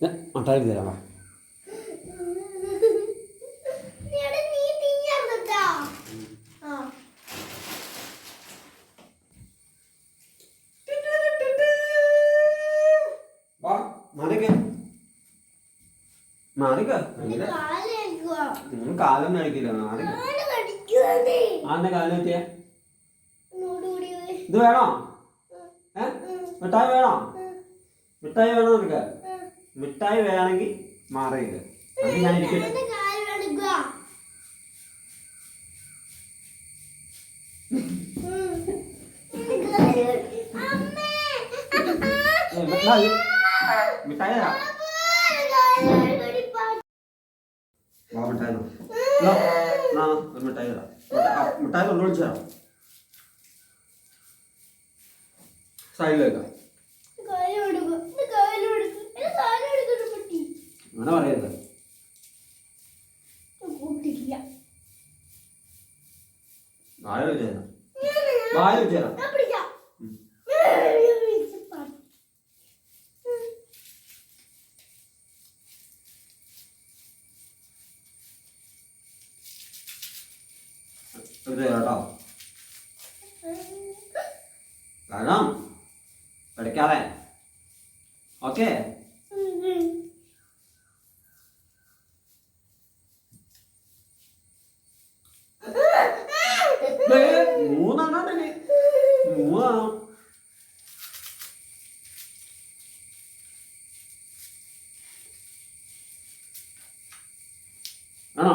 മട്ടായി തരാം വാ. നീ തിന്നരുതട്ടാ. ആ. വാ മാറിക്ക. മാറിക്ക? എന്റെ കാൽ കഴിക്കില്ല മാറിക്ക. കാൽ വേ. ഇത് വേണോ? ഏ? മിഠായി വേണോ? മിഠായി വേണോ നിനക്ക്. മിഠായി വേണമെങ്കിൽ മാറിയില്ല. അത് ഞാൻ ഇരിക്കട്ടെ. മിഠായി മിഠായി തരാം. കാൽ കഴുകിപ്പാ. വാ മിഠായി തരാം. ഇതാ, നാ, ഒരു മിഠായി തരാം മിഠായി കൊണ്ടുവിളിച്ചു തരാം സൈഡിൽ വെക്കാം വായ വെച്ച് വായ വെച്ച്. ഞാൻ പിടിച്ചപ്പാ. കേട്ടോ. കാരണം പഠിക്കാതെ. ഓക്കെ. ആണോ?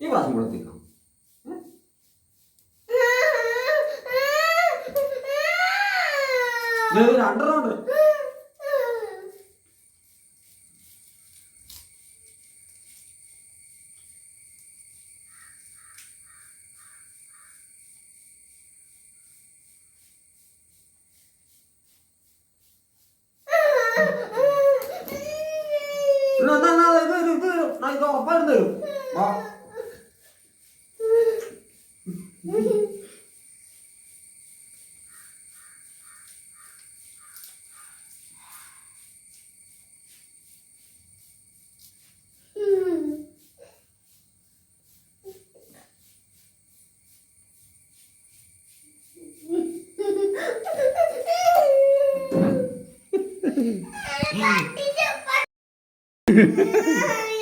ഈ പ്രാവശ്യം കൂടെ തിന്നോ രണ്ടെണ്ണം ഉണ്ട് എന്നാ, എന്നാ, എന്നാ, ഇത് തരും, ഇത് തരും. ഞാൻ ഇത് ഉറപ്പായിട്ടും തരും വാ Mm-hmm.